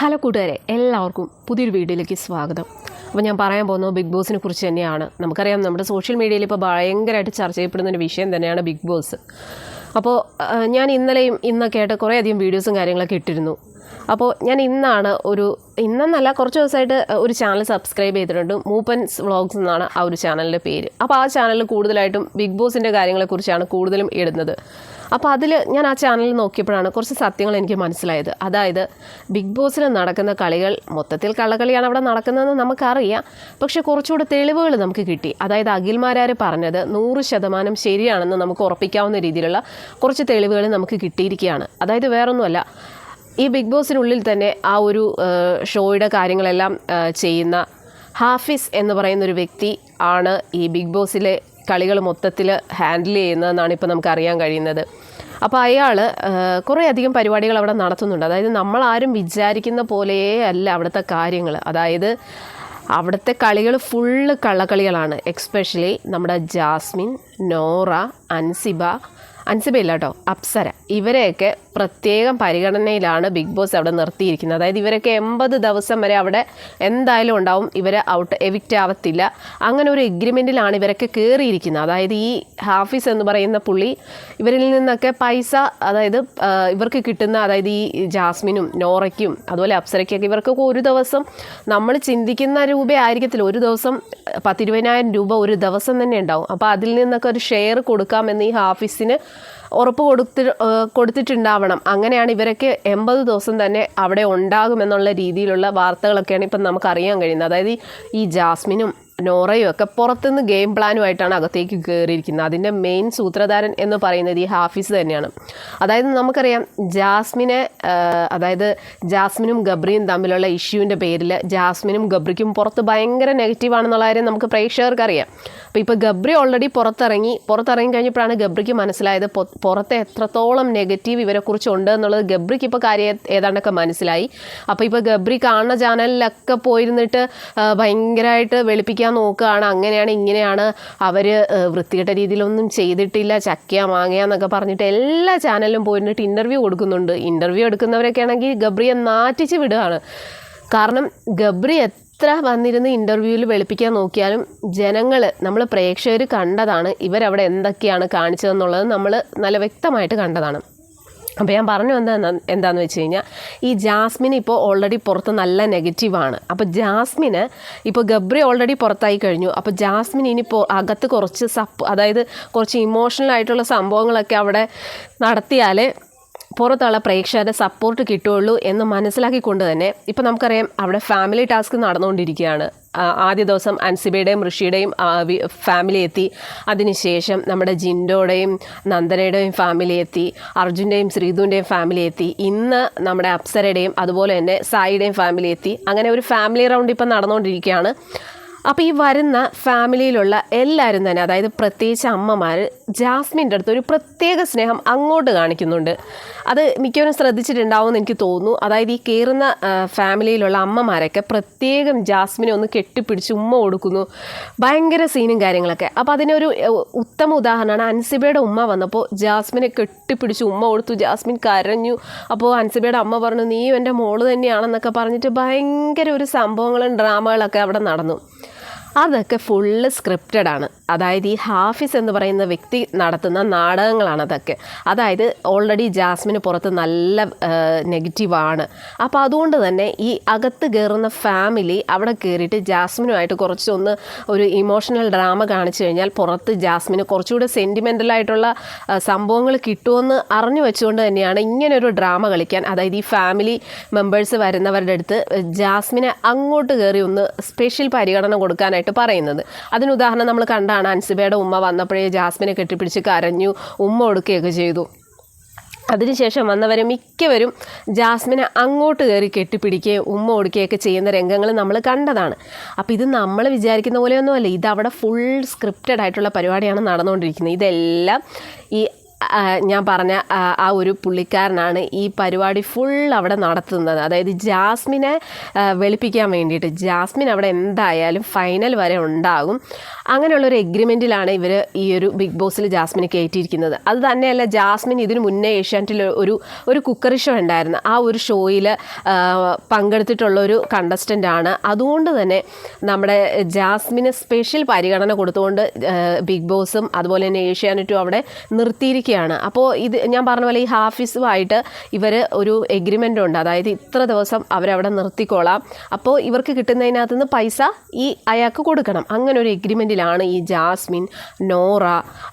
Hello കൂട്ടുകാരെ എല്ലാവർക്കും പുതിയൊരു വീഡിയോയിലേക്ക് സ്വാഗതം. അപ്പോൾ ഞാൻ പറയാൻ പോകുന്നത് ബിഗ് ബോസിനെ കുറിച്ച് തന്നെയാണ്. നമുക്കറിയാം നമ്മുടെ സോഷ്യൽ മീഡിയയിൽ ഇപ്പോൾ ഭയങ്കരമായിട്ട് ചർച്ച ചെയ്യപ്പെടുന്ന ഒരു വിഷയം തന്നെയാണ് ബിഗ് ബോസ്. അപ്പോൾ ഞാൻ ഇന്നലെയും ഇന്നൊക്കെ ആയിട്ട് കുറേയധികം വീഡിയോസും കാര്യങ്ങളൊക്കെ ഇട്ടിരുന്നു. അപ്പോൾ ഞാൻ ഇന്നാണ് ഒരു ഇന്നെന്നല്ല കുറച്ച് ദിവസമായിട്ട് ഒരു ചാനൽ സബ്സ്ക്രൈബ് ചെയ്തിട്ടുണ്ട്. മൂപ്പൻസ് വ്ളോഗ്സ് എന്നാണ് ആ ഒരു ചാനലിന്റെ പേര്. അപ്പോൾ ആ ചാനലിൽ കൂടുതലായിട്ടും ബിഗ് ബോസിന്റെ കാര്യങ്ങളെക്കുറിച്ചാണ് കൂടുതലും ഇടുന്നത്. അപ്പോൾ അതിൽ ഞാൻ ആ ചാനൽ നോക്കിയപ്പോഴാണ് കുറച്ച് സത്യങ്ങൾ എനിക്ക് മനസ്സിലായത്. അതായത് ബിഗ് ബോസിൽ നടക്കുന്ന കളികൾ മൊത്തത്തിൽ കള്ളക്കളിയാണ് അവിടെ നടക്കുന്നതെന്ന് നമുക്കറിയാം. പക്ഷേ കുറച്ചുകൂടെ തെളിവുകൾ നമുക്ക് കിട്ടി. അതായത് അഖിൽമാരാർ പറഞ്ഞത് നൂറ് ശതമാനം ശരിയാണെന്ന് നമുക്ക് ഉറപ്പിക്കാവുന്ന രീതിയിലുള്ള കുറച്ച് തെളിവുകൾ നമുക്ക് കിട്ടിയിരിക്കുകയാണ്. അതായത് വേറൊന്നുമല്ല. ഈ ബിഗ് ബോസിനുള്ളിൽ തന്നെ ആ ഒരു ഷോയുടെ കാര്യങ്ങളെല്ലാം ചെയ്യുന്ന ഹാഫിസ് എന്ന് പറയുന്ന ഒരു വ്യക്തി ആണ് ഈ ബിഗ് ബോസിലെ കളികൾ മൊത്തത്തിൽ ഹാൻഡിൽ ചെയ്യുന്നതെന്നാണ് ഇപ്പോൾ നമുക്ക് അറിയാൻ കഴിയുന്നത്. അപ്പോൾ അയാൾ കുറേ അധികം പരിപാടികൾ അവിടെ നടത്തുന്നുണ്ട്. അതായത് നമ്മൾ ആരും വിചാരിക്കുന്ന പോലെയേ അല്ല അവിടുത്തെ കാര്യങ്ങൾ അതായത് അവിടുത്തെ കളികൾ ഫുള്ള് കള്ളക്കളികളാണ്. എക്സ്പെഷ്യലി നമ്മുടെ ജാസ്മിൻ നോറ അൻസിബ അൻസിബ ഇല്ല കേട്ടോ അപ്സര. ഇവരെയൊക്കെ പ്രത്യേകം പരിഗണനയിലാണ് ബിഗ് ബോസ് അവിടെ നിർത്തിയിരിക്കുന്നത്. അതായത് ഇവരൊക്കെ എൺപത് ദിവസം വരെ അവിടെ എന്തായാലും ഉണ്ടാവും. ഇവർ ഔട്ട് എവിക്റ്റ് ആവത്തില്ല. അങ്ങനെ ഒരു എഗ്രിമെന്റിലാണ് ഇവരൊക്കെ കയറിയിരിക്കുന്നത് അതായത് ഈ ഹാഫിസ് എന്ന് പറയുന്ന പുള്ളി ഇവരിൽ നിന്നൊക്കെ പൈസ അതായത് ഇവർക്ക് കിട്ടുന്ന അതായത് ഈ ജാസ്മിനും നോറയ്ക്കും അതുപോലെ അപ്സരയ്ക്കൊക്കെ ഇവർക്കൊക്കെ ഒരു ദിവസം നമ്മൾ ചിന്തിക്കുന്ന രൂപ ആയിരിക്കത്തില്ല. ഒരു ദിവസം പത്തിരുപതിനായിരം രൂപ ഒരു ദിവസം തന്നെ ഉണ്ടാവും. അപ്പോൾ അതിൽ നിന്നൊക്കെ ഒരു ഷെയർ കൊടുക്കാമെന്ന് ഈ ഹാഫിസിന് ഉറപ്പ് കൊടുത്തി ഏഹ് കൊടുത്തിട്ടുണ്ടാവണം അങ്ങനെയാണ് ഇവരൊക്കെ എൺപത് ദിവസം തന്നെ അവിടെ ഉണ്ടാകുമെന്നുള്ള രീതിയിലുള്ള വാർത്തകളൊക്കെയാണ് ഇപ്പം നമുക്ക് അറിയാൻ കഴിയുന്നത്. അതായത് ഈ ജാസ്മിനും നോറയും ഒക്കെ പുറത്തുനിന്ന് ഗെയിം പ്ലാനുമായിട്ടാണ് അകത്തേക്ക് കയറിയിരിക്കുന്നത് അതിന്റെ മെയിൻ സൂത്രധാരൻ എന്ന് പറയുന്നത് ഈ ഹാഫിസ് തന്നെയാണ്. അതായത് നമുക്കറിയാം ജാസ്മിനെ അതായത് ജാസ്മിനും ഗബ്രിയും തമ്മിലുള്ള ഇഷ്യൂവിന്റെ പേരിൽ ജാസ്മിനും ഗബ്രിക്കും പുറത്ത് ഭയങ്കര നെഗറ്റീവാണെന്നുള്ള കാര്യം നമുക്ക് പ്രേക്ഷകർക്കറിയാം അപ്പോൾ ഇപ്പോൾ ഗബ്രി ഓൾറെഡി പുറത്തിറങ്ങി പുറത്തിറങ്ങി കഴിഞ്ഞപ്പോഴാണ് ഗബ്രിക്ക് മനസ്സിലായത് പുറത്തെ എത്രത്തോളം നെഗറ്റീവ് ഇവരെക്കുറിച്ച് ഉണ്ട് എന്നുള്ളത് ഗബ്രിക്ക് ഇപ്പോൾ കാര്യം ഏതാണ്ടൊക്കെ മനസ്സിലായി. അപ്പോൾ ഇപ്പോൾ ഗബ്രി കാണുന്ന ചാനലിലൊക്കെ പോയിരുന്നിട്ട് ഭയങ്കരമായിട്ട് വെളുപ്പിക്കാൻ നോക്കുകയാണ്. അങ്ങനെയാണ് ഇങ്ങനെയാണ് അവർ വൃത്തികെട്ട രീതിയിലൊന്നും ചെയ്തിട്ടില്ല. ചക്കയ മാങ്ങയ എന്നൊക്കെ പറഞ്ഞിട്ട് എല്ലാ ചാനലിലും പോയിട്ട് ഇന്റർവ്യൂ കൊടുക്കുന്നുണ്ട്. ഇന്റർവ്യൂ എടുക്കുന്നവരൊക്കെ ആണെങ്കിൽ ഗബ്രിയെ നാറ്റിച്ച് വിടുകയാണ്. കാരണം ഗബ്രി എത്ര വന്നിരുന്ന് ഇന്റർവ്യൂവിൽ വെളുപ്പിക്കാൻ നോക്കിയാലും ജനങ്ങൾ നമ്മൾ പ്രേക്ഷകർ കണ്ടതാണ് ഇവരവിടെ എന്തൊക്കെയാണ് കാണിച്ചതെന്നുള്ളത് നമ്മൾ നല്ല വ്യക്തമായിട്ട് കണ്ടതാണ്. അപ്പോൾ ഞാൻ പറഞ്ഞു എന്താ എന്താണെന്ന് വെച്ച് കഴിഞ്ഞാൽ ഈ ജാസ്മിൻ ഇപ്പോൾ ഓൾറെഡി പുറത്ത് നല്ല നെഗറ്റീവാണ് അപ്പോൾ ജാസ്മിന് ഇപ്പോൾ ഗബ്രി ഓൾറെഡി പുറത്തായി കഴിഞ്ഞു. അപ്പോൾ ജാസ്മിൻ ഇനി അകത്ത് കുറച്ച് സപ്പ് അതായത് കുറച്ച് ഇമോഷണൽ ആയിട്ടുള്ള സംഭവങ്ങളൊക്കെ അവിടെ നടത്തിയാൽ പുറത്തുള്ള പ്രേക്ഷകരുടെ സപ്പോർട്ട് കിട്ടുള്ളൂ എന്ന് മനസ്സിലാക്കിക്കൊണ്ട് തന്നെ ഇപ്പോൾ നമുക്കറിയാം അവിടെ ഫാമിലി ടാസ്ക് നടന്നുകൊണ്ടിരിക്കുകയാണ്. ആദ്യ ദിവസം അൻസിബയുടെയും ഋഷിയുടെയും ഫാമിലി എത്തി. അതിനുശേഷം നമ്മുടെ ജിൻഡോയുടെയും നന്ദനയുടെയും ഫാമിലി എത്തി. അർജുന്റെയും ശ്രീധുവിന്റെയും ഫാമിലി എത്തി. ഇന്ന് നമ്മുടെ അപ്സരയുടെയും അതുപോലെ തന്നെ സായിയുടെയും ഫാമിലി എത്തി. അങ്ങനെ ഒരു ഫാമിലി റൗണ്ട് ഇപ്പം നടന്നുകൊണ്ടിരിക്കുകയാണ്. അപ്പോൾ ഈ വരുന്ന ഫാമിലിയിലുള്ള എല്ലാവരും തന്നെ അതായത് പ്രത്യേകിച്ച് അമ്മമാർ ജാസ്മിന്റെ അടുത്ത് ഒരു പ്രത്യേക സ്നേഹം അങ്ങോട്ട് കാണിക്കുന്നുണ്ട്. അത് മിക്കവരും ശ്രദ്ധിച്ചിട്ടുണ്ടാവുമെന്ന് എനിക്ക് തോന്നുന്നു. അതായത് ഈ കയറുന്ന ഫാമിലിയിലുള്ള അമ്മമാരൊക്കെ പ്രത്യേകം ജാസ്മിനെ ഒന്ന് കെട്ടിപ്പിടിച്ച് ഉമ്മ കൊടുക്കുന്നു. ഭയങ്കര സീനും കാര്യങ്ങളൊക്കെ. അപ്പോൾ അതിനൊരു ഉത്തമ ഉദാഹരണമാണ് അൻസിബയുടെ ഉമ്മ വന്നപ്പോൾ ജാസ്മിനെ കെട്ടിപ്പിടിച്ച് ഉമ്മ കൊടുത്തു. ജാസ്മിൻ കരഞ്ഞു. അപ്പോൾ അൻസിബയുടെ അമ്മ പറഞ്ഞു നീ എന്റെ മോൾ തന്നെയാണെന്നൊക്കെ പറഞ്ഞിട്ട് ഭയങ്കര ഒരു സംഭവങ്ങളും ഡ്രാമകളൊക്കെ അവിടെ നടന്നു. അതൊക്കെ ഫുള്ള് സ്ക്രിപ്റ്റഡ് ആണ്. അതായത് ഈ ഹാഫിസ് എന്ന് പറയുന്ന വ്യക്തി നടത്തുന്ന നാടകങ്ങളാണ് അതൊക്കെ. അതായത് ഓൾറെഡി ജാസ്മിന് പുറത്ത് നല്ല നെഗറ്റീവാണ് അപ്പോൾ അതുകൊണ്ട് തന്നെ ഈ അകത്ത് കയറുന്ന ഫാമിലി അവിടെ കയറിയിട്ട് ജാസ്മിനുമായിട്ട് കുറച്ചൊന്ന് ഒരു ഇമോഷണൽ ഡ്രാമ കാണിച്ചു കഴിഞ്ഞാൽ പുറത്ത് ജാസ്മിന് കുറച്ചുകൂടെ സെന്റിമെന്റലായിട്ടുള്ള സംഭവങ്ങൾ കിട്ടുമെന്ന് അറിഞ്ഞു വെച്ചുകൊണ്ട് തന്നെയാണ് ഇങ്ങനൊരു ഡ്രാമ കളിക്കാൻ. അതായത് ഈ ഫാമിലി മെമ്പേഴ്സ് വരുന്നവരുടെ അടുത്ത് ജാസ്മിനെ അങ്ങോട്ട് കയറി ഒന്ന് സ്പെഷ്യൽ പരിഗണന കൊടുക്കാനായിട്ട് പറയുന്നത്. അതിന് ഉദാഹരണം നമ്മൾ കണ്ടാണ് അൻസിബയുടെ ഉമ്മ വന്നപ്പോഴേ ജാസ്മിനെ കെട്ടിപ്പിടിച്ച് കരഞ്ഞു ഉമ്മ കൊടുക്കുകയൊക്കെ ചെയ്തു. അതിനുശേഷം വന്നവരെ മിക്കവരും ജാസ്മിനെ അങ്ങോട്ട് കയറി കെട്ടിപ്പിടിക്കുകയും ഉമ്മ ഓടിക്കുകയൊക്കെ ചെയ്യുന്ന രംഗങ്ങൾ നമ്മൾ കണ്ടതാണ്. അപ്പോൾ ഇത് നമ്മൾ വിചാരിക്കുന്ന പോലെയൊന്നുമല്ല. ഇത് അവിടെ ഫുൾ സ്ക്രിപ്റ്റഡ് ആയിട്ടുള്ള പരിപാടിയാണ് നടന്നുകൊണ്ടിരിക്കുന്നത്. ഇതെല്ലാം ഈ ഞാൻ പറഞ്ഞ ആ, ഒരു പുള്ളിക്കാരനാണ് ഈ പരിപാടി ഫുൾ അവിടെ നടത്തുന്നത്. അതായത് ജാസ്മിനെ വെളുപ്പിക്കാൻ വേണ്ടിയിട്ട്. ജാസ്മിൻ അവിടെ എന്തായാലും ഫൈനൽ വരെ ഉണ്ടാകും. അങ്ങനെയുള്ളൊരു എഗ്രിമെന്റിലാണ് ഇവർ ഈ ഒരു ബിഗ് ബോസിൽ ജാസ്മിനെ കയറ്റിയിരിക്കുന്നത് അത് തന്നെയല്ല ജാസ്മിൻ ഇതിനു മുന്നേ ഏഷ്യാനെറ്റിൽ ഒരു ഒരു കുക്കറി ഷോ ഉണ്ടായിരുന്നു. ആ ഒരു ഷോയിൽ പങ്കെടുത്തിട്ടുള്ള ഒരു കണ്ടസ്റ്റന്റ് ആണ്. അതുകൊണ്ട് തന്നെ നമ്മുടെ ജാസ്മിന് സ്പെഷ്യൽ പരിഗണന കൊടുത്തുകൊണ്ട് ബിഗ് ബോസും അതുപോലെ തന്നെ ഏഷ്യാനെറ്റും അവിടെ നിർത്തിയിരിക്കുകയാണ് അപ്പോൾ ഇത് ഞാൻ പറഞ്ഞ പോലെ ഈ ഹാഫീസുമായിട്ട് ഇവർ ഒരു എഗ്രിമെന്റ് ഉണ്ട് അതായത് ഇത്ര ദിവസം അവരവിടെ നിർത്തിക്കോളാം. അപ്പോൾ ഇവർക്ക് കിട്ടുന്നതിനകത്ത് നിന്ന് പൈസ ഈ അയാൾക്ക് കൊടുക്കണം. അങ്ങനെ ഒരു എഗ്രിമെന്റിലാണ് ഈ ജാസ്മിൻ നോറ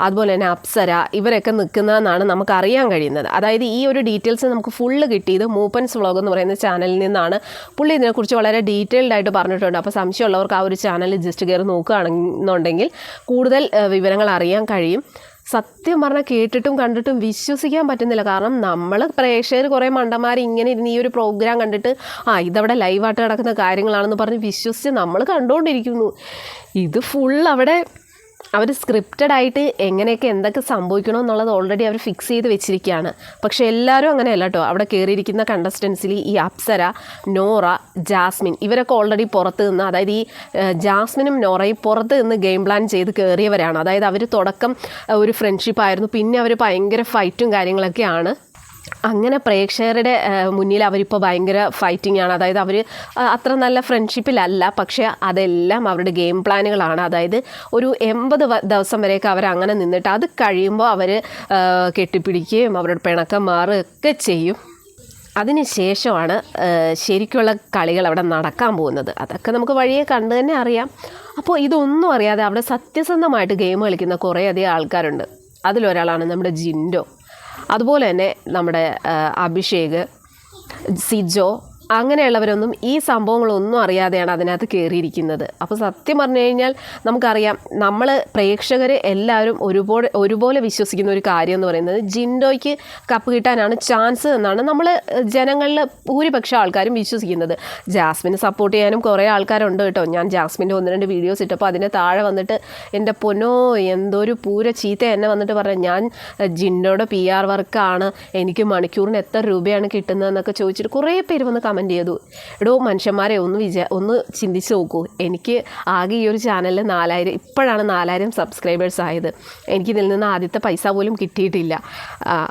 അതുപോലെ തന്നെ അപ്സര ഇവരൊക്കെ നിൽക്കുന്നതെന്നാണ് നമുക്ക് അറിയാൻ കഴിയുന്നത്. അതായത് ഈ ഒരു ഡീറ്റെയിൽസ് നമുക്ക് ഫുള്ള് കിട്ടിയത് മൂപ്പൻസ് വ്ളോഗ് എന്ന് പറയുന്ന ചാനലിൽ നിന്നാണ്. പുള്ളി ഇതിനെക്കുറിച്ച് വളരെ ഡീറ്റെയിൽഡ് ആയിട്ട് പറഞ്ഞിട്ടുണ്ട്. അപ്പോൾ സംശയമുള്ളവർക്ക് ആ ഒരു ചാനൽ ജസ്റ്റ് കയറി നോക്കുകയാണെന്നുണ്ടെങ്കിൽ കൂടുതൽ വിവരങ്ങൾ അറിയാൻ കഴിയും. സത്യം പറഞ്ഞാൽ കേട്ടിട്ടും കണ്ടിട്ടും വിശ്വസിക്കാൻ പറ്റുന്നില്ല. കാരണം നമ്മൾ പ്രേക്ഷകർ കുറേ മണ്ടന്മാർ ഇങ്ങനെ ഇരുന്ന് ഈ ഒരു പ്രോഗ്രാം കണ്ടിട്ട് ആ ഇതവിടെ ലൈവായിട്ട് നടക്കുന്ന കാര്യങ്ങളാണെന്ന് പറഞ്ഞ് വിശ്വസിച്ച് നമ്മൾ കണ്ടുകൊണ്ടിരിക്കുന്നു ഇത് ഫുൾ അവിടെ അവർ സ്ക്രിപ്റ്റഡ് ആയിട്ട് എങ്ങനെയൊക്കെ എന്തൊക്കെ സംഭവിക്കണം എന്നുള്ളത് ഓൾറെഡി അവർ ഫിക്സ് ചെയ്ത് വെച്ചിരിക്കുകയാണ്. പക്ഷേ എല്ലാവരും അങ്ങനെയല്ല കേട്ടോ അവിടെ കയറിയിരിക്കുന്ന കണ്ടസ്റ്റൻസിൽ ഈ അപ്സര നോറ ജാസ്മിൻ ഇവരൊക്കെ ഓൾറെഡി പുറത്ത് നിന്ന് അതായത് ഈ ജാസ്മിനും നോറയും പുറത്ത് നിന്ന് ഗെയിം പ്ലാൻ ചെയ്ത് കയറിയവരാണ് അതായത് അവർ തുടക്കം ഒരു ഫ്രണ്ട്ഷിപ്പായിരുന്നു പിന്നെ അവർ ഭയങ്കര ഫൈറ്റും കാര്യങ്ങളൊക്കെയാണ്. അങ്ങനെ പ്രേക്ഷകരുടെ മുന്നിൽ അവരിപ്പോൾ ഭയങ്കര ഫൈറ്റിംഗ് ആണ്. അതായത് അവർ അത്ര നല്ല ഫ്രണ്ട്ഷിപ്പിലല്ല പക്ഷേ അതെല്ലാം അവരുടെ ഗെയിം പ്ലാനുകളാണ് അതായത് ഒരു എൺപത് ദിവസം വരെയൊക്കെ അവർ അങ്ങനെ നിന്നിട്ട് അത് കഴിയുമ്പോൾ അവർ കെട്ടിപ്പിടിക്കുകയും അവരുടെ പിണക്കം മാറുകയൊക്കെ ചെയ്യും. അതിന് ശേഷമാണ് ശരിക്കുള്ള കളികൾ അവിടെ നടക്കാൻ പോകുന്നത്. അതൊക്കെ നമുക്ക് വഴിയെ കണ്ടു തന്നെ അറിയാം. അപ്പോൾ ഇതൊന്നും അറിയാതെ അവിടെ സത്യസന്ധമായിട്ട് ഗെയിം കളിക്കുന്ന കുറേയധികം ആൾക്കാരുണ്ട്. അതിലൊരാളാണ് നമ്മുടെ ജിൻഡോ. അതുപോലെ തന്നെ നമ്മുടെ അഭിഷേക് സിജോ അങ്ങനെയുള്ളവരൊന്നും ഈ സംഭവങ്ങളൊന്നും അറിയാതെയാണ് അതിനകത്ത് കയറിയിരിക്കുന്നത് അപ്പോൾ സത്യം പറഞ്ഞു കഴിഞ്ഞാൽ നമുക്കറിയാം നമ്മൾ പ്രേക്ഷകർ എല്ലാവരും ഒരുപോലെ ഒരുപോലെ വിശ്വസിക്കുന്ന ഒരു കാര്യം എന്ന് പറയുന്നത് ജിൻഡോയ്ക്ക് കപ്പ് കിട്ടാനാണ് ചാൻസ് എന്നാണ് നമ്മൾ ജനങ്ങളിൽ ഭൂരിപക്ഷം ആൾക്കാരും വിശ്വസിക്കുന്നത്. ജാസ്മിന് സപ്പോർട്ട് ചെയ്യാനും കുറേ ആൾക്കാരുണ്ട് കേട്ടോ. ഞാൻ ജാസ്മിന്റെ ഒന്ന് രണ്ട് വീഡിയോസ് ഇട്ടപ്പോൾ അതിന്റെ താഴെ വന്നിട്ട് എന്റെ പൊന്നോ എന്തൊരു പൂര ചീത്ത എന്നെ വന്നിട്ട് പറഞ്ഞു ഞാൻ ജിൻഡോയുടെ പി ആർ വർക്കാണ് എനിക്ക് മണിക്കൂറിന് എത്ര രൂപയാണ് കിട്ടുന്നതെന്നൊക്കെ ചോദിച്ചിട്ട് കുറേ പേര് വന്ന് ചെയ്തു. എടോ മനുഷ്യന്മാരെ ഒന്ന് വിചാ ഒന്ന് ചിന്തിച്ച് നോക്കൂ. എനിക്ക് ആകെ ഈ ഒരു ചാനലിൽ നാലായിരം ഇപ്പോഴാണ് നാലായിരം സബ്സ്ക്രൈബേഴ്സ് ആയത്. എനിക്കിതിൽ നിന്ന് ആദ്യത്തെ പൈസ പോലും കിട്ടിയിട്ടില്ല.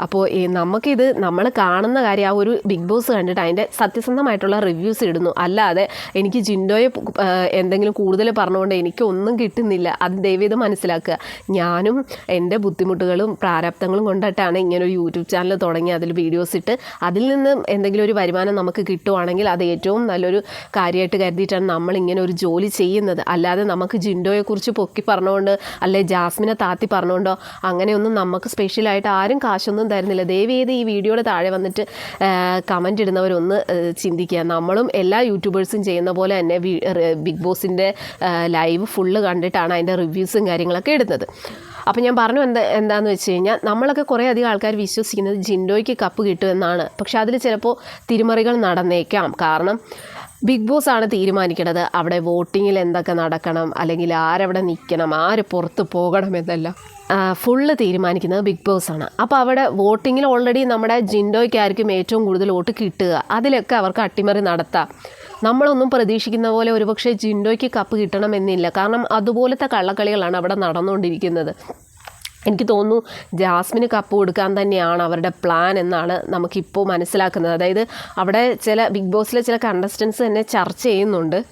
അപ്പോൾ നമുക്കിത് നമ്മൾ കാണുന്ന കാര്യം ആ ഒരു ബിഗ് ബോസ് കണ്ടിട്ട് അതിന്റെ സത്യസന്ധമായിട്ടുള്ള റിവ്യൂസ് ഇടുന്നു. അല്ലാതെ എനിക്ക് ജിൻഡോയെ എന്തെങ്കിലും കൂടുതൽ പറഞ്ഞുകൊണ്ട് എനിക്കൊന്നും കിട്ടുന്നില്ല. അത് ദയവേത് മനസ്സിലാക്കുക. ഞാനും എന്റെ ബുദ്ധിമുട്ടുകളും പ്രാരാബ്ദങ്ങളും കൊണ്ടിട്ടാണ് ഇങ്ങനെ ഒരു യൂട്യൂബ് ചാനൽ തുടങ്ങി അതിൽ വീഡിയോസ് ഇട്ട് അതിൽ നിന്ന് എന്തെങ്കിലും ഒരു വരുമാനം നമുക്ക് കിട്ടുവാണെങ്കിൽ അത് ഏറ്റവും നല്ലൊരു കാര്യമായിട്ട് കരുതിയിട്ടാണ് നമ്മൾ ഇങ്ങനെ ഒരു ജോലി ചെയ്യുന്നത്. അല്ലാതെ നമുക്ക് ജിൻഡോയെക്കുറിച്ച് പൊക്കി പറഞ്ഞുകൊണ്ട് അല്ലെ ജാസ്മിനെ താത്തി പറഞ്ഞുകൊണ്ടോ അങ്ങനെയൊന്നും നമുക്ക് സ്പെഷ്യലായിട്ട് ആരും കാശൊന്നും തരുന്നില്ല. ദയവ് ചെയ്ത് ഈ വീഡിയോയുടെ താഴെ വന്നിട്ട് കമന്റ് ഇടുന്നവരൊന്ന് ചിന്തിക്കുക. നമ്മളും എല്ലാ യൂട്യൂബേഴ്സും ചെയ്യുന്ന പോലെ തന്നെ ബിഗ് ബോസിന്റെ ലൈവ് ഫുള്ള് കണ്ടിട്ടാണ് അതിന്റെ റിവ്യൂസും കാര്യങ്ങളൊക്കെ ഇടുന്നത്. അപ്പോൾ ഞാൻ പറഞ്ഞു എന്താ എന്താണെന്ന് വെച്ച് കഴിഞ്ഞാൽ നമ്മളൊക്കെ കുറേ അധികം ആൾക്കാർ വിശ്വസിക്കുന്നത് ജിൻഡോയ്ക്ക് കപ്പ് കിട്ടുമെന്നാണ് പക്ഷെ അതിൽ ചിലപ്പോൾ തിരിമറികൾ നടന്നേക്കാം. കാരണം ബിഗ് ബോസ് ആണ് തീരുമാനിക്കുന്നത് അവിടെ വോട്ടിങ്ങിൽ എന്തൊക്കെ നടക്കണം അല്ലെങ്കിൽ ആരവിടെ നിൽക്കണം ആര് പുറത്ത് പോകണം എന്നല്ല. ഫുള്ള് തീരുമാനിക്കുന്നത് ബിഗ് ബോസ് ആണ്. അപ്പോൾ അവിടെ വോട്ടിങ്ങിൽ ഓൾറെഡി നമ്മുടെ ജിൻഡോയ്ക്കായിരിക്കും ഏറ്റവും കൂടുതൽ വോട്ട് കിട്ടുക. അതിലൊക്കെ അവർക്ക് അട്ടിമറി നടത്താം. നമ്മളൊന്നും പ്രതീക്ഷിക്കുന്ന പോലെ ഒരുപക്ഷെ ജിൻഡോയ്ക്ക് കപ്പ് കിട്ടണമെന്നില്ല. കാരണം അതുപോലത്തെ കള്ളക്കളികളാണ് അവിടെ നടന്നുകൊണ്ടിരിക്കുന്നത്. എനിക്ക് തോന്നുന്നു ജാസ്മിന് കപ്പ് കൊടുക്കാൻ തന്നെയാണ് അവരുടെ പ്ലാൻ എന്നാണ് നമുക്കിപ്പോൾ മനസ്സിലാക്കുന്നത്. അതായത് അവിടെ ചില ബിഗ് ബോസിലെ ചില കണ്ടസ്റ്റൻസ് തന്നെ ചർച്ച ചെയ്യുന്നുണ്ട്.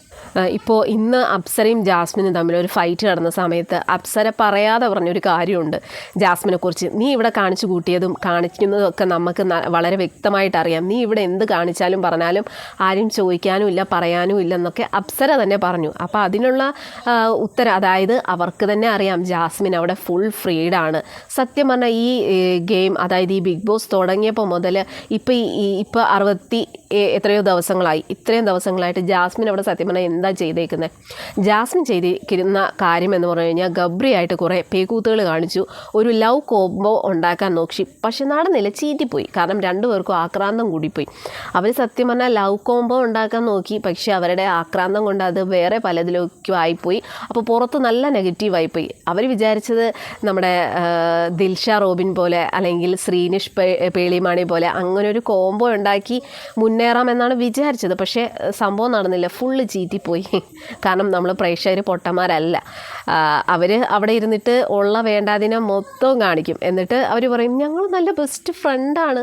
ഇപ്പോൾ ഇന്ന് അപ്സരയും ജാസ്മിനും തമ്മിൽ ഒരു ഫൈറ്റ് നടന്ന സമയത്ത് അപ്സര പറയാതെ പറഞ്ഞൊരു കാര്യമുണ്ട്. ജാസ്മിനെ കുറിച്ച് നീ ഇവിടെ കാണിച്ചു കൂട്ടിയതും കാണിക്കുന്നതും ഒക്കെ നമുക്ക് വളരെ വ്യക്തമായിട്ട് അറിയാം. നീ ഇവിടെ എന്ത് കാണിച്ചാലും പറഞ്ഞാലും ആരും ചോദിക്കാനും ഇല്ല പറയാനും ഇല്ല എന്നൊക്കെ അപ്സര തന്നെ പറഞ്ഞു. അപ്പോൾ അതിനുള്ള ഉത്തരം അതായത് അവർക്ക് തന്നെ അറിയാം ജാസ്മിൻ അവിടെ ഫുൾ ഫ്രീഡാണ് സത്യം പറഞ്ഞാൽ ഈ ഗെയിം അതായത് ഈ ബിഗ് ബോസ് തുടങ്ങിയപ്പോൾ മുതൽ ഇപ്പോൾ ഈ ഇപ്പോൾ അറുപത്തി എത്രയോ ദിവസങ്ങളായി. ഇത്രയും ദിവസങ്ങളായിട്ട് ജാസ്മിൻ അവിടെ സത്യം പറഞ്ഞാൽ എന്ത് ചെയ്തേക്കുന്നത് ജാസ്മിൻ ചെയ്തിരിക്കുന്ന കാര്യം എന്ന് പറഞ്ഞു കഴിഞ്ഞാൽ ഗബ്രിയായിട്ട് കുറേ പേക്കൂത്തുകൾ കാണിച്ചു. ഒരു ലവ് കോംബോ ഉണ്ടാക്കാൻ നോക്കി. പക്ഷെ നടന്നില്ല ചീറ്റിപ്പോയി. കാരണം രണ്ടുപേർക്കും ആക്രാന്തം കൂടിപ്പോയി. അവർ സത്യം പറഞ്ഞാൽ ലവ് കോംബോ ഉണ്ടാക്കാൻ നോക്കി. പക്ഷെ അവരുടെ ആക്രാന്തം കൊണ്ട് അത് വേറെ പലതിലേക്കും ആയിപ്പോയി. അപ്പോൾ പുറത്ത് നല്ല നെഗറ്റീവായിപ്പോയി അവർ വിചാരിച്ചത് നമ്മുടെ ദിൽഷ റോബിൻ പോലെ അല്ലെങ്കിൽ ശ്രീനിഷ് പേളിമാണി പോലെ അങ്ങനെ ഒരു കോംബോ ഉണ്ടാക്കി മുന്നേറാമെന്നാണ് വിചാരിച്ചത്. പക്ഷേ സംഭവം നടന്നില്ല. ഫുള്ള് ചീറ്റിപ്പോയി കാരണം നമ്മൾ പ്രേക്ഷകർ പൊട്ടന്മാരല്ല. അവർ അവിടെ ഇരുന്നിട്ട് ഉള്ള വേണ്ടാതിനെ മൊത്തവും കാണിക്കും. എന്നിട്ട് അവർ പറയും ഞങ്ങൾ നല്ല ബെസ്റ്റ് ഫ്രണ്ടാണ്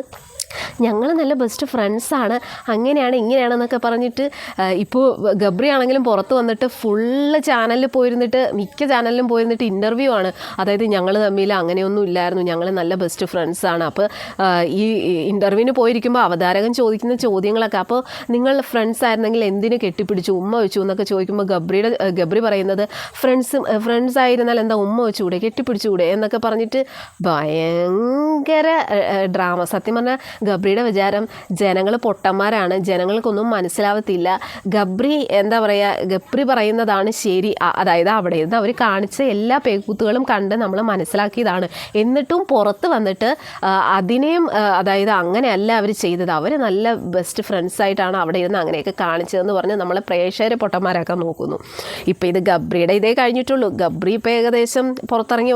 ഞങ്ങൾ നല്ല ബെസ്റ്റ് ഫ്രണ്ട്സാണ് അങ്ങനെയാണ് ഇങ്ങനെയാണെന്നൊക്കെ പറഞ്ഞിട്ട് ഇപ്പോൾ ഗബ്രി ആണെങ്കിലും പുറത്ത് വന്നിട്ട് ഫുള്ള് ചാനലിൽ പോയിരുന്നിട്ട് മിക്ക ചാനലിലും പോയിരുന്നിട്ട് ഇന്റർവ്യൂ ആണ്. അതായത് ഞങ്ങൾ തമ്മിൽ അങ്ങനെയൊന്നും ഇല്ലായിരുന്നു. ഞങ്ങൾ നല്ല ബെസ്റ്റ് ഫ്രണ്ട്സാണ് അപ്പോൾ ഈ ഇന്റർവ്യൂവിന് പോയിരിക്കുമ്പോൾ അവതാരകൻ ചോദിക്കുന്ന ചോദ്യങ്ങളൊക്കെ. അപ്പോൾ നിങ്ങൾ ഫ്രണ്ട്സ് ആയിരുന്നെങ്കിൽ എന്തിനു കെട്ടിപ്പിടിച്ചു? ഉമ്മ വെച്ചു എന്നൊക്കെ ചോദിക്കുമ്പോൾ ഗബ്രിയുടെ ഗബ്രി പറയുന്നത് ഫ്രണ്ട്സ് ഫ്രണ്ട്സ് ആയിരുന്നാൽ എന്താ ഉമ്മ വെച്ചുകൂടെ കെട്ടിപ്പിടിച്ചുകൂടെ? എന്നൊക്കെ പറഞ്ഞിട്ട് ഭയങ്കര ഡ്രാമ. സത്യം പറഞ്ഞാൽ ഗബ്രിയുടെ വിചാരം ജനങ്ങൾ പൊട്ടന്മാരാണ് ജനങ്ങൾക്കൊന്നും മനസ്സിലാവത്തില്ല. ഗബ്രി എന്താ പറയുക ഗബ്രി പറയുന്നതാണ് ശരി അതായത് അവിടെ നിന്ന് അവർ കാണിച്ച എല്ലാ പേക്കൂത്തുകളും കണ്ട് നമ്മൾ മനസ്സിലാക്കിയതാണ്. എന്നിട്ടും പുറത്ത് വന്നിട്ട് അതിനെയും അതായത് അങ്ങനെയല്ല അവർ ചെയ്തത്. അവർ നല്ല ബെസ്റ്റ് ഫ്രണ്ട്സ് ആയിട്ടാണ് അവിടെ ഇരുന്ന് അങ്ങനെയൊക്കെ കാണിച്ചതെന്ന് പറഞ്ഞ് നമ്മളെ പ്രേക്ഷകരെ പൊട്ടന്മാരാക്കാൻ നോക്കുന്നു. ഇപ്പം ഇത് ഗബ്രിയുടെ ഇതേ കഴിഞ്ഞിട്ടുള്ളൂ. ഗബ്രി ഇപ്പോൾ ഏകദേശം പുറത്തിറങ്ങി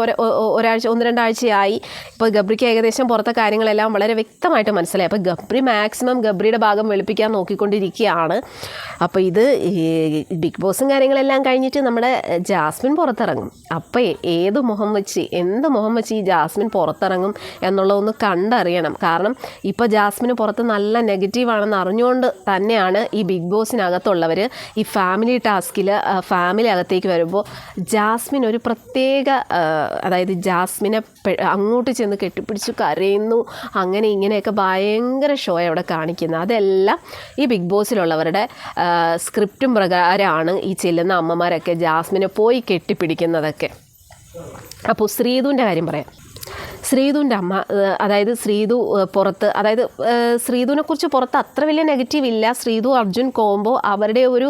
ഒരാഴ്ച ഒന്ന് രണ്ടാഴ്ചയായി. ഇപ്പോൾ ഗബ്രിക്ക് ഏകദേശം പുറത്തെ കാര്യങ്ങളെല്ലാം വളരെ വ്യക്തമായിട്ട് മനസ്സിലായി. അപ്പോൾ ഗബ്രി മാക്സിമം ഗബ്രിയുടെ ഭാഗം വെളുപ്പിക്കാൻ നോക്കിക്കൊണ്ടിരിക്കുകയാണ്. അപ്പോൾ ഇത് ബിഗ് ബോസും കാര്യങ്ങളെല്ലാം കഴിഞ്ഞിട്ട് നമ്മുടെ ജാസ്മിൻ പുറത്തിറങ്ങും. അപ്പോൾ ഏത് മുഖം വെച്ച് എന്ത് മുഖം വെച്ച് ഈ ജാസ്മിൻ പുറത്തിറങ്ങും എന്നുള്ളതൊന്ന് കണ്ടറിയണം. കാരണം ഇപ്പോൾ ജാസ്മിന് പുറത്ത് നല്ല നെഗറ്റീവാണെന്ന് അറിഞ്ഞുകൊണ്ട് തന്നെയാണ് ഈ ബിഗ് ബോസിനകത്തുള്ളവർ ഈ ഫാമിലി ടാസ്കിൽ ഫാമിലി അകത്തേക്ക് വരുമ്പോൾ ജാസ്മിൻ ഒരു പ്രത്യേക അതായത് ജാസ്മിനെ അങ്ങോട്ട് ചെന്ന് കെട്ടിപ്പിടിച്ച് കരയുന്നു. അങ്ങനെ ഇങ്ങനെയൊക്കെ ഭയങ്കര ഷോ അവിടെ കാണിക്കുന്നത്. അതെല്ലാം ഈ ബിഗ് ബോസിലുള്ളവരുടെ സ്ക്രിപ്റ്റും പ്രകാരമാണ് ഈ ചെല്ലുന്ന അമ്മമാരൊക്കെ ജാസ്മിനെ പോയി കെട്ടിപ്പിടിക്കുന്നതൊക്കെ. അപ്പോൾ ശ്രീധുവിന്റെ കാര്യം പറയാം. ശ്രീധുവിന്റെ അമ്മ അതായത് ശ്രീധു പുറത്ത് അതായത് ഏഹ് കുറിച്ച് പുറത്ത് അത്ര വലിയ നെഗറ്റീവ് ഇല്ല. ശ്രീധു അർജുൻ കോംബോ അവരുടെ ഒരു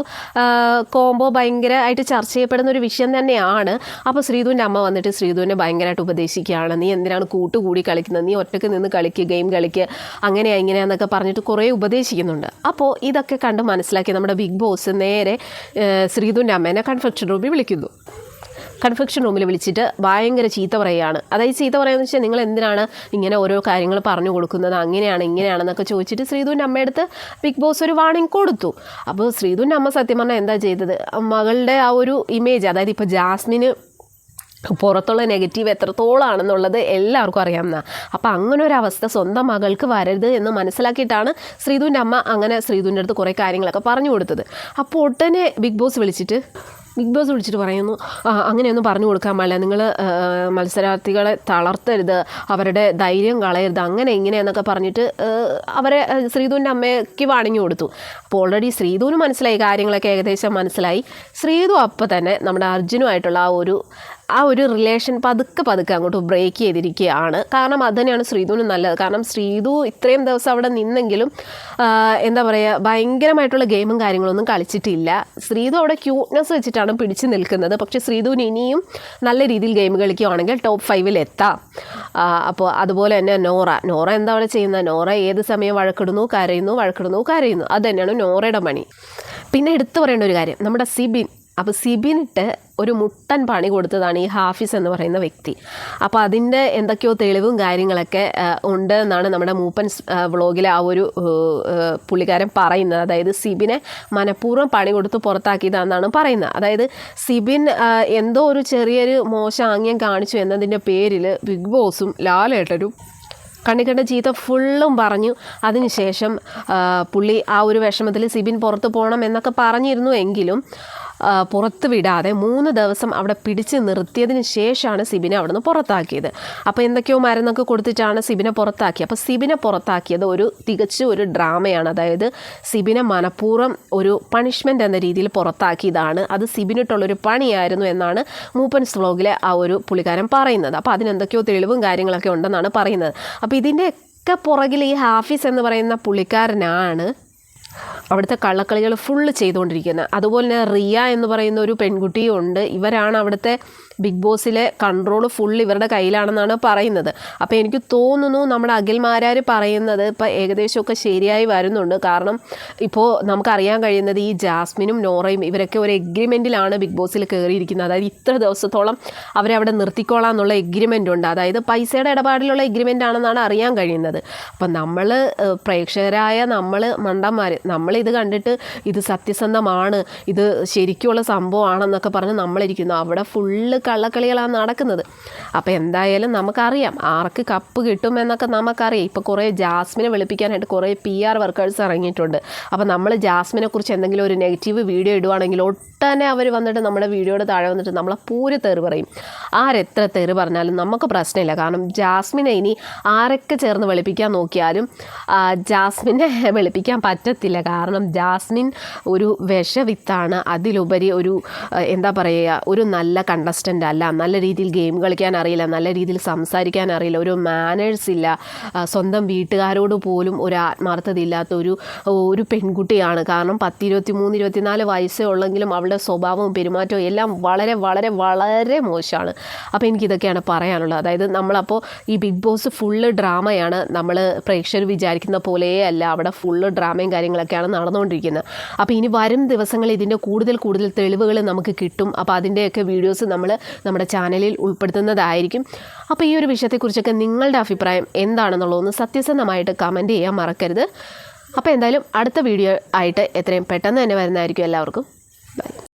കോംബോ ഭയങ്കരമായിട്ട് ചർച്ച ചെയ്യപ്പെടുന്ന ഒരു വിഷയം തന്നെയാണ്. അപ്പോൾ ശ്രീധുവിന്റെ അമ്മ വന്നിട്ട് ശ്രീധുവിനെ ഭയങ്കരമായിട്ട് ഉപദേശിക്കുകയാണ്. നീ എന്തിനാണ് കൂട്ടുകൂടി കളിക്കുന്നത്? നീ ഒറ്റയ്ക്ക് നിന്ന് കളിക്കുക ഗെയിം കളിക്കുക അങ്ങനെയാണ് ഇങ്ങനെയാന്നൊക്കെ പറഞ്ഞിട്ട് കുറേ ഉപദേശിക്കുന്നുണ്ട്. അപ്പോൾ ഇതൊക്കെ കണ്ട് മനസ്സിലാക്കി നമ്മുടെ ബിഗ് ബോസ് നേരെ ശ്രീതുവിന്റെ അമ്മേനെ കൺഫെക്ഷൻ റൂമിൽ വിളിക്കുന്നു. കൺഫെക്ഷൻ റൂമിൽ വിളിച്ചിട്ട് ഭയങ്കര ചീത്ത പറയുകയാണ്. അതായത് ചീത്ത പറയുകയെന്ന് വെച്ചാൽ നിങ്ങൾ എന്തിനാണ് ഇങ്ങനെ ഓരോ കാര്യങ്ങൾ പറഞ്ഞു കൊടുക്കുന്നത്? അങ്ങനെയാണ് ഇങ്ങനെയാണെന്നൊക്കെ ചോദിച്ചിട്ട് ശ്രീധുവിന്റെ അമ്മയടുത്ത് ബിഗ് ബോസ് ഒരു വാണിംഗ് കൊടുത്തു. അപ്പോൾ ശ്രീധുവിന്റെ അമ്മ സത്യം പറഞ്ഞാൽ എന്താ ചെയ്തത്? മകളുടെ ആ ഒരു ഇമേജ് അതായത് ഇപ്പോൾ ജാസ്മിന് പുറത്തുള്ള നെഗറ്റീവ് എത്രത്തോളാണെന്നുള്ളത് എല്ലാവർക്കും അറിയാവുന്ന അപ്പോൾ അങ്ങനെ ഒരു അവസ്ഥ സ്വന്തം മകൾക്ക് വരരുത് എന്ന് മനസ്സിലാക്കിയിട്ടാണ് ശ്രീധുവിന്റെ അമ്മ അങ്ങനെ ശ്രീധുവിന്റെ അടുത്ത് കുറേ കാര്യങ്ങളൊക്കെ പറഞ്ഞു കൊടുത്തത്. അപ്പോൾ ഒട്ടനെ ബിഗ് ബോസ് വിളിച്ചിട്ട് ബിഗ് ബോസ് വിളിച്ചിട്ട് പറയുന്നു "ആ, അങ്ങനെയൊന്നും പറഞ്ഞു കൊടുക്കാൻ പാടില്ല. നിങ്ങൾ മത്സരാർത്ഥികളെ തളർത്തരുത്. അവരുടെ ധൈര്യം കളയരുത്. അങ്ങനെ ഇങ്ങനെ എന്നൊക്കെ പറഞ്ഞിട്ട് അവരെ ശ്രീധുവിന്റെ അമ്മയ്ക്ക് വാണിങ്ങി കൊടുത്തു. അപ്പോൾ ഓൾറെഡി ശ്രീധുവിന് മനസ്സിലായി കാര്യങ്ങളൊക്കെ ഏകദേശം മനസ്സിലായി. ശ്രീധു അപ്പം തന്നെ നമ്മുടെ അർജുനുമായിട്ടുള്ള ആ ഒരു ആ ഒരു റിലേഷൻ പതുക്കെ പതുക്കെ അങ്ങോട്ട് ബ്രേക്ക് ചെയ്തിരിക്കുകയാണ്. കാരണം അത് തന്നെയാണ് ശ്രീധുവിന് നല്ലത്. കാരണം ശ്രീധു ഇത്രയും ദിവസം അവിടെ നിന്നെങ്കിലും എന്താ പറയുക ഭയങ്കരമായിട്ടുള്ള ഗെയിമും കാര്യങ്ങളൊന്നും കളിച്ചിട്ടില്ല. ശ്രീധു അവിടെ ക്യൂട്ട്നെസ് വെച്ചിട്ടാണ് പിടിച്ചു നിൽക്കുന്നത്. പക്ഷേ ശ്രീധുവിന് ഇനിയും നല്ല രീതിയിൽ ഗെയിം കളിക്കുകയാണെങ്കിൽ ടോപ്പ് ഫൈവിൽ എത്താം. അപ്പോൾ അതുപോലെ തന്നെ നോറ. നോറ എന്താ അവിടെ ചെയ്യുന്നത്? നോറ ഏത് സമയം വഴക്കിടുന്നു? കരയുന്നു വഴക്കിടുന്നു കരയുന്നു. അത് തന്നെയാണ് നോറയുടെ പണി. പിന്നെ എടുത്തു പറയേണ്ട ഒരു കാര്യം. നമ്മുടെ സിബിൻ അപ്പോൾ സിബിനിട്ട് ഒരു മുട്ടൻ പണി കൊടുത്തതാണ് ഈ ഹാഫിസ് എന്ന് പറയുന്ന വ്യക്തി. അപ്പോൾ അതിന്റെ എന്തൊക്കെയോ തെളിവും കാര്യങ്ങളൊക്കെ ഉണ്ട് എന്നാണ് നമ്മുടെ മൂപ്പൻ വ്ളോഗിലെ ആ ഒരു പുള്ളിക്കാരൻ പറയുന്നത്. അതായത് സിബിനെ മനഃപൂർവം പണി കൊടുത്ത് പുറത്താക്കിയതാണെന്നാണ് പറയുന്നത്. അതായത് സിബിൻ എന്തോ ഒരു ചെറിയൊരു മോശം ആംഗ്യം കാണിച്ചു എന്നതിന്റെ പേരിൽ ബിഗ് ബോസും ലാലേട്ടരും കണ്ണിക്കണ്ട ചീത്ത ഫുള്ളും പറഞ്ഞു. അതിനുശേഷം പുള്ളി ആ ഒരു വിഷമത്തിൽ സിബിൻ പുറത്ത് പോകണം എന്നൊക്കെ പറഞ്ഞിരുന്നു എങ്കിലും പുറത്ത് വിടാതെ മൂന്ന് ദിവസം അവിടെ പിടിച്ച് നിർത്തിയതിന് ശേഷമാണ് സിബിനെ അവിടുന്ന് പുറത്താക്കിയത്. അപ്പോൾ എന്തൊക്കെയോ മരുന്നൊക്കെ കൊടുത്തിട്ടാണ് സിബിനെ പുറത്താക്കിയത് അപ്പോൾ സിബിനെ പുറത്താക്കിയത് ഒരു തികച്ചും ഒരു ഡ്രാമയാണ്. അതായത് സിബിനെ മനഃപൂർവം ഒരു പണിഷ്മെന്റ് എന്ന രീതിയിൽ പുറത്താക്കിയതാണ്. അത് സിബിനിട്ടുള്ളൊരു പണിയായിരുന്നു എന്നാണ് മൂപ്പൻസ് വ്ളോഗിലെ ആ ഒരു പുള്ളിക്കാരൻ പറയുന്നത്. അപ്പോൾ അതിനെന്തൊക്കെയോ തെളിവും കാര്യങ്ങളൊക്കെ ഉണ്ടെന്നാണ് പറയുന്നത്. അപ്പോൾ ഇതിന്റെ ഒക്കെ പുറകിൽ ഈ ഹാഫീസ് എന്ന് പറയുന്ന പുള്ളിക്കാരനാണ് അവിടുത്തെ കള്ളക്കളികൾ ഫുള്ള് ചെയ്തുകൊണ്ടിരിക്കുന്നത്. അതുപോലെ തന്നെ റിയ എന്ന് പറയുന്ന ഒരു പെൺകുട്ടിയും ഉണ്ട് ഇവരാണ് അവിടുത്തെ ബിഗ് ബോസിലെ കൺട്രോൾ ഫുൾ ഇവരുടെ കയ്യിലാണെന്നാണ് പറയുന്നത്. അപ്പോൾ എനിക്ക് തോന്നുന്നു നമ്മുടെ അഖിൽമാരാർ പറയുന്നത് ഇപ്പോൾ ഏകദേശമൊക്കെ ശരിയായി വരുന്നുണ്ട്. കാരണം ഇപ്പോൾ നമുക്കറിയാൻ കഴിയുന്നത് ഈ ജാസ്മിനും നോറയും ഇവരൊക്കെ ഒരു എഗ്രിമെന്റിലാണ് ബിഗ് ബോസിൽ കയറിയിരിക്കുന്നത് അതായത് ഇത്ര ദിവസത്തോളം അവരെ അവിടെ നിർത്തിക്കോളാം എന്നുള്ള എഗ്രിമെന്റ് ഉണ്ട്. അതായത് പൈസയുടെ ഇടപാടിലുള്ള എഗ്രിമെന്റ് ആണെന്നാണ് അറിയാൻ കഴിയുന്നത്. അപ്പം നമ്മൾ പ്രേക്ഷകരായ നമ്മൾ മണ്ടന്മാർ നമ്മളിത് കണ്ടിട്ട് ഇത് സത്യസന്ധമാണ് ഇത് ശരിക്കുള്ള സംഭവമാണെന്നൊക്കെ പറഞ്ഞ് നമ്മളിരിക്കുന്നു. അവിടെ ഫുള്ള് കള്ളക്കളികളാണ് നടക്കുന്നത്. അപ്പോൾ എന്തായാലും നമുക്കറിയാം ആർക്ക് കപ്പ് കിട്ടുമെന്നൊക്കെ നമുക്കറിയാം. ഇപ്പോൾ കുറേ ജാസ്മിനെ വെളുപ്പിക്കാനായിട്ട് കുറേ പി ആർ വർക്കേഴ്സ് ഇറങ്ങിയിട്ടുണ്ട്. അപ്പോൾ നമ്മൾ ജാസ്മിനെ കുറിച്ച് എന്തെങ്കിലും ഒരു നെഗറ്റീവ് വീഡിയോ ഇടുവാണെങ്കിൽ ഒട്ടനെ അവർ വന്നിട്ട് നമ്മുടെ വീഡിയോയുടെ താഴെ വന്നിട്ട് നമ്മളെ പൂര് തെറി പറയും. ആരെത്ര തെറി പറഞ്ഞാലും നമുക്ക് പ്രശ്നമില്ല. കാരണം ജാസ്മിനെ ഇനി ആരൊക്കെ ചേർന്ന് വെളുപ്പിക്കാൻ നോക്കിയാലും ജാസ്മിനെ വെളുപ്പിക്കാൻ പറ്റത്തില്ല. കാരണം ജാസ്മിൻ ഒരു വിഷവിത്താണ്. അതിലുപരി ഒരു എന്താ പറയുക ഒരു നല്ല കണ്ടസ്റ്റന്റ് അല്ല. നല്ല രീതിയിൽ ഗെയിം കളിക്കാൻ അറിയില്ല. നല്ല രീതിയിൽ സംസാരിക്കാൻ അറിയില്ല. ഒരു മാനേഴ്സ് ഇല്ല. സ്വന്തം വീട്ടുകാരോട് പോലും ഒരു ആത്മാർത്ഥത ഇല്ലാത്ത ഒരു ഒരു പെൺകുട്ടിയാണ്. കാരണം പത്ത് ഇരുപത്തി മൂന്ന് ഇരുപത്തിനാല് വയസ്സേ ഉള്ളെങ്കിലും അവളുടെ സ്വഭാവവും പെരുമാറ്റവും എല്ലാം വളരെ വളരെ വളരെ മോശമാണ്. അപ്പോൾ എനിക്കിതൊക്കെയാണ് പറയാനുള്ളത്. അതായത് നമ്മളപ്പോൾ ഈ ബിഗ് ബോസ് ഫുള്ള് ഡ്രാമയാണ് നമ്മൾ പ്രേക്ഷകർ വിചാരിക്കുന്ന പോലെയേ അല്ല. അവിടെ ഫുള്ള് ഡ്രാമയും കാര്യങ്ങളൊക്കെയാണ് നടന്നുകൊണ്ടിരിക്കുന്നത്. അപ്പോൾ ഇനി വരും ദിവസങ്ങളിൽ ഇതിന്റെ കൂടുതൽ കൂടുതൽ തെളിവുകൾ നമുക്ക് കിട്ടും. അപ്പോൾ അതിന്റെയൊക്കെ വീഡിയോസ് നമ്മൾ നമ്മുടെ ചാനലിൽ ഉൾപ്പെടുത്തുന്നതായിരിക്കും. അപ്പോൾ ഈ ഒരു വിഷയത്തെക്കുറിച്ചൊക്കെ നിങ്ങളുടെ അഭിപ്രായം എന്താണെന്നുള്ളതൊന്ന് സത്യസന്ധമായിട്ട് കമന്റ് ചെയ്യാൻ മറക്കരുത്. അപ്പോൾ എന്തായാലും അടുത്ത വീഡിയോ ആയിട്ട് എത്രയും പെട്ടെന്ന് തന്നെ വരുന്നതായിരിക്കും എല്ലാവർക്കും. Bye.